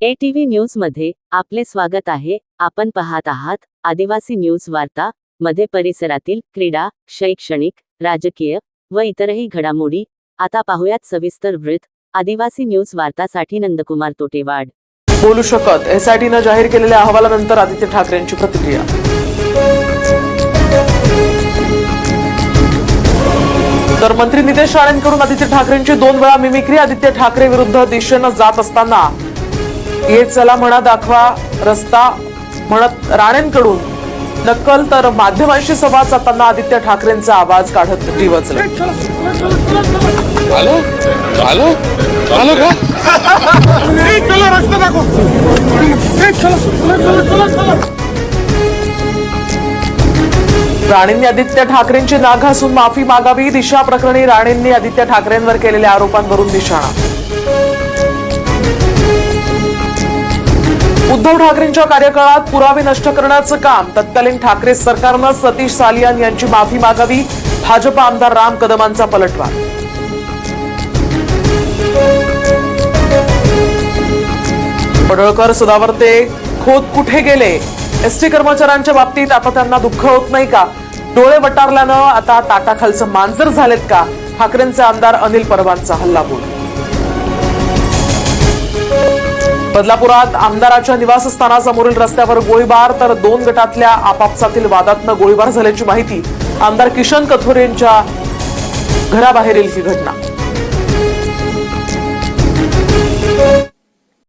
ATV न्यूजमध्ये आपले स्वागत आहे. आपण पाहत आहात आदिवासी न्यूज वार्ता मध्ये परिसरातील क्रीडा शैक्षणिक राजकीय व इतरही घडामोडी. आता पाहुयात सविस्तर वृत्त. आदिवासी न्यूज वार्तासाठी नंदकुमार तोटेवाड. बोलू शकत. एसआयटीनं जाहीर केलेल्या अहवालानंतर आदित्य ठाकरेंची प्रतिक्रिया. तर मंत्री नितेश राणेंकडून आदित्य ठाकरेंची दोन वेळा मिमिक्री. आदित्य ठाकरे विरुद्ध दिशेनं जात असताना ये चला म्हणा दाखवा रस्ता म्हणत राणेंकडून. नक्कल तर माध्यमांशी संवाद साधताना आदित्य ठाकरेंचा आवाज काढत डिवचलं आलो? आलो? आलो का? चला रस्ता दाखव. चला चला चला चला राणेंनी आदित्य ठाकरेंची नाग घासून माफी मागावी दिशा प्रकरणी राणेंनी आदित्य ठाकरेंवर केलेल्या आरोपांवरून निशाणा. उद्धव ठाकरेंच्या कार्यकाळात पुरावे नष्ट करण्याचं काम तत्कालीन ठाकरे सरकारनं सतीश सालियान यांची माफी मागावी भाजपा आमदार राम कदमांचा पलटवार. पडळकर सदावर्ते खोत कुठे गेले? एसटी कर्मचाऱ्यांच्या बाबतीत आता त्यांना दुःख होत नाही का? डोळे वटारल्यानं आता ताटाखालचं मांजर झालेत का? ठाकरेंचे आमदार अनिल परबांचा हल्ला बोल. बदलापुरात आमदाराच्या निवासस्थानासमोरील रस्त्यावर गोळीबार तर दोन गटातल्या आपापसातील वादातनं गोळीबार झाल्याची माहिती आमदार किशन कथोरे यांच्या घराबाहेरील ही घटना.